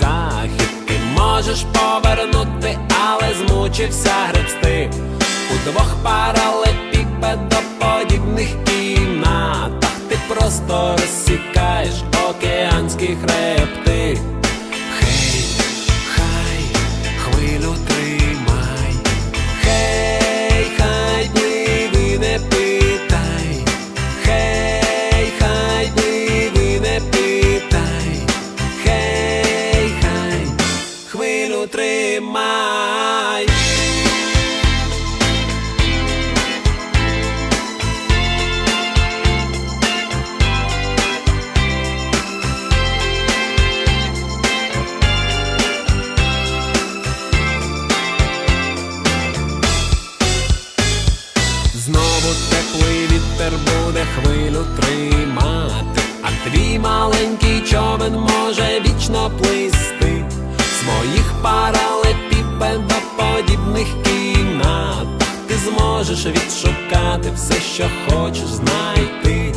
захід. Ти можеш повернути, але змучився гребсти удвох паралепіпедоподібних кімнатах. Ти просто розсікаєш океанські хребти. Тримай. Знову теплий вітер буде хвилю тримати, а твій маленький човен може вічно плисти Ти зможеш відшукати все, що хочеш знайти.